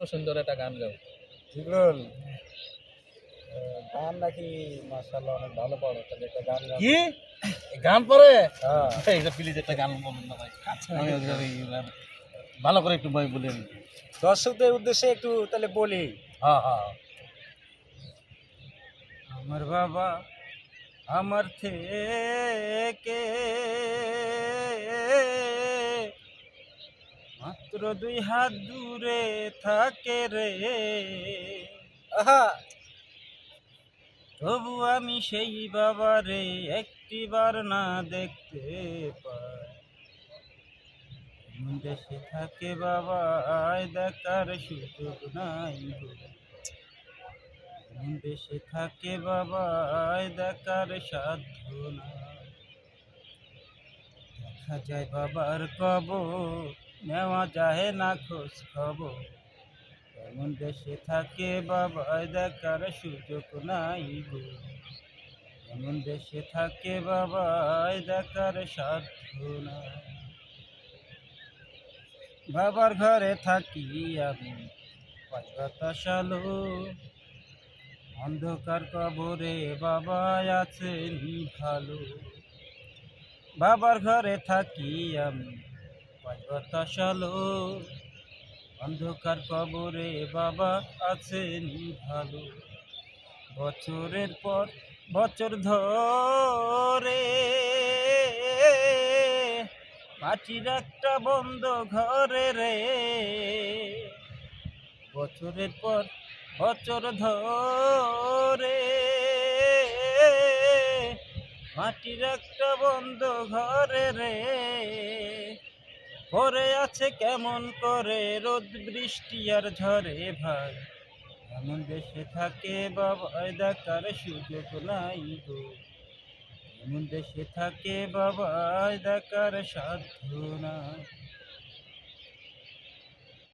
সুন্দর একটা গান গাও। গান নাকি মাশাআল্লাহ অনেক ভালো পারো তাহলে একটা গান গাও। কি? গান পরে? হ্যাঁ। এইটা প্লিজ একটা গান বলুন না ভাই। ওই- ভালো করে একটু ভাই বলেন দর্শকদের উদ্দেশ্যে একটু তাহলে বলি। হ্যাঁ হ্যাঁ। আমার বাবা আমার থেকে মাত্র দুই হাত দূরে থাকে রে। তবু আমি সেই বাবারে একটিবার না দেখতে পাই। দেশে থাকে বাবা আয় দেখার সুযোগ নাই দেশে থাকে বাবা আয় দেখার সাধ্য না দেখা যায় বাবার কব নেওয়া যায় না, খোঁজ খবর। এমন দেশে থাকে বাবা দেখার সুযোগ নাই গো। এমন দেশে থাকে বাবা দেখার সাধ্য নাই। বাবার ঘরে থাকি আমি পাতাশালো অন্ধকার কবরে বাবা আছেন ভালো। বাবার ঘরে থাকি আমি পাতাশালো অন্ধকার কবরে বাবা আছেন ভালো বছরের পর বছর ধরে মাটির একটা বন্ধ ঘরে রে। বছরের পর বছর ধরে মাটির একটা বন্ধ ঘরে রে। পরে আছে কেমন করে রোদ, বৃষ্টি আর ঝরে ভাই। এমন দেশে থাকে বাবা দেখার সুযোগ নাই গো। এমন দেশে থাকে বাবা দেখার সাধ্য নাই।